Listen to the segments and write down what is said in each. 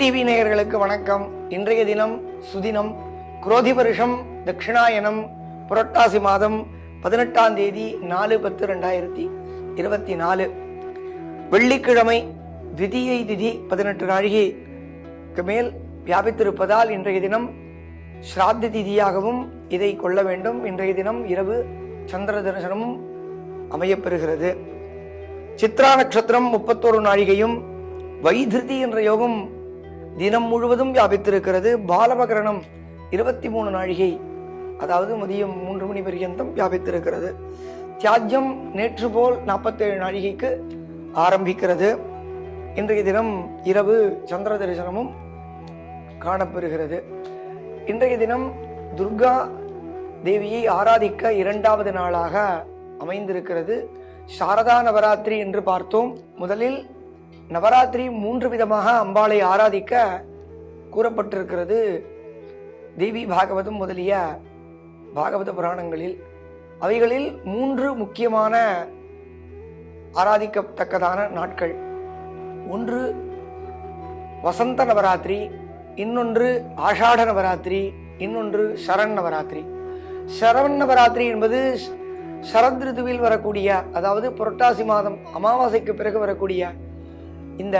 TV நேயர்களுக்கு வணக்கம். இன்றைய தினம் சுதினம் குரோதி வருஷம் தட்சிணாயனம் புரட்டாசி மாதம் பதினெட்டாம் தேதி நாலு பத்து ரெண்டாயிரத்தி இருபத்தி நாலு. வெள்ளிக்கிழமை திதியை திதி பதினெட்டு நாழிகைக்கு மேல் வியாபித்திருப்பதால் இன்றைய தினம் ஸ்ராத்த திதியாகவும் இதை கொள்ள வேண்டும். இன்றைய தினம் இரவு சந்திர தரிசனமும் அமையப்பெறுகிறது. சித்ரா நட்சத்திரம் முப்பத்தோரு நாழிகையும் வைதிருதி என்ற யோகம் தினம் முழுவதும் வியாபித்திருக்கிறது பாலபகரணம் இருபத்தி மூணு நாழிகை. அதாவது மதியம் மூன்று மணி பர்யந்தம் வியாபித்திருக்கிறது. தியாஜ்யம் நேற்று போல் நாற்பத்தேழு நாழிகைக்கு ஆரம்பிக்கிறது. இன்றைய தினம் இரவு சந்திர தரிசனமும் காணப்பெறுகிறது. இன்றைய தினம் துர்கா தேவியை ஆராதிக்க இரண்டாவது நாளாக அமைந்திருக்கிறது. சாரதா நவராத்திரி என்று பார்த்தோம். முதலில் நவராத்திரி மூன்று விதமாக அம்பாளை ஆராதிக்க கூறப்பட்டிருக்கிறது. தேவி பாகவதம் முதலிய பாகவத புராணங்களில் அவைகளில் மூன்று முக்கியமான ஆராதிக்கத்தக்கதான நாட்கள். ஒன்று வசந்த நவராத்திரி இன்னொன்று ஆஷாட நவராத்திரி இன்னொன்று சரண் நவராத்திரி. சரவண் நவராத்திரி என்பது சரத் ரிதுவில் வரக்கூடிய அதாவது புரட்டாசி மாதம் அமாவாசைக்கு பிறகு வரக்கூடிய இந்த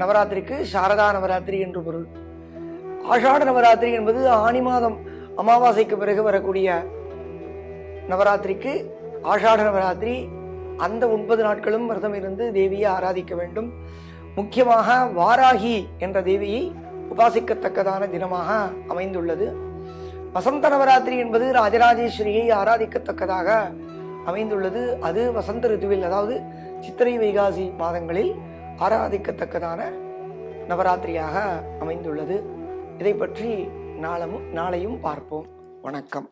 நவராத்திரிக்கு சாரதா நவராத்திரி என்று பொருள். ஆஷாட நவராத்திரி என்பது ஆனி மாதம் அமாவாசைக்கு பிறகு வரக்கூடிய நவராத்திரிக்கு ஆஷாட நவராத்திரி அந்த ஒன்பது நாட்களும் விரதம் இருந்து தேவியை ஆராதிக்க வேண்டும். முக்கியமாக வாராகி என்ற தேவியை உபாசிக்கத்தக்கதான தினமாக அமைந்துள்ளது. வசந்த நவராத்திரி என்பது ராஜராஜேஸ்வரியை ஆராதிக்கத்தக்கதாக அமைந்துள்ளது. அது வசந்த ரிதுவில் அதாவது சித்திரை வைகாசி மாதங்களில் ஆராதிக்கத்தக்கதான நவராத்திரியாக அமைந்துள்ளது. இதை பற்றி நாளமும் நாளையும் பார்ப்போம். வணக்கம்.